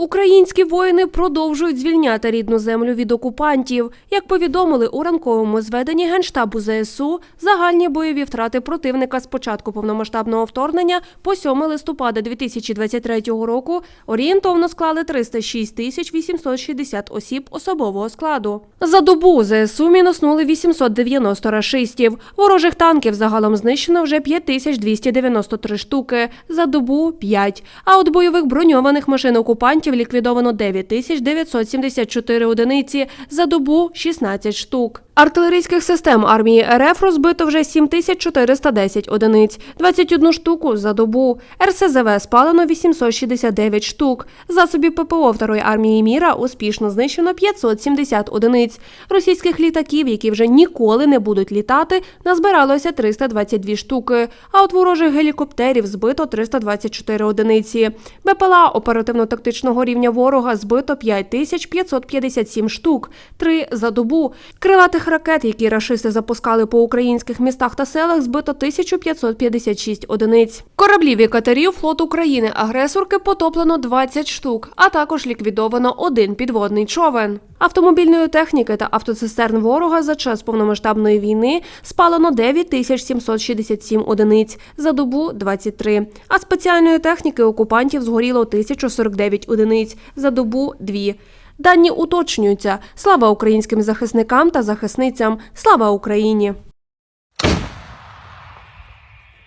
Українські воїни продовжують звільняти рідну землю від окупантів. Як повідомили у ранковому зведенні Генштабу ЗСУ, загальні бойові втрати противника з початку повномасштабного вторгнення по 7 листопада 2023 року орієнтовно склали 306 тисяч 860 осіб особового складу. За добу ЗСУ мінуснули 890 рашистів. Ворожих танків загалом знищено вже 5293 штуки. За добу 5. А от бойових броньованих машин окупантів ліквідовано 9974 одиниці, за добу 16 штук. Артилерійських систем армії РФ розбито вже 7410 одиниць, 21 штуку за добу. РСЗВ спалено 869 штук. Засобів ППО Второї армії міра успішно знищено 570 одиниць. Російських літаків, які вже ніколи не будуть літати, назбиралося 322 штуки. А от ворожих гелікоптерів збито 324 одиниці. БПЛА оперативно-тактичного рівня ворога збито 5557 штук, три за добу. Крилатих ракет, які рашисти запускали по українських містах та селах, збито 1556 одиниць. Кораблів і катерів флот України агресорки потоплено 20 штук, а також ліквідовано один підводний човен. Автомобільної техніки та автоцистерн ворога за час повномасштабної війни спалено 9767 одиниць, за добу 23. А спеціальної техніки окупантів згоріло 1049 одиниць, за добу 2. Дані уточнюються. Слава українським захисникам та захисницям. Слава Україні!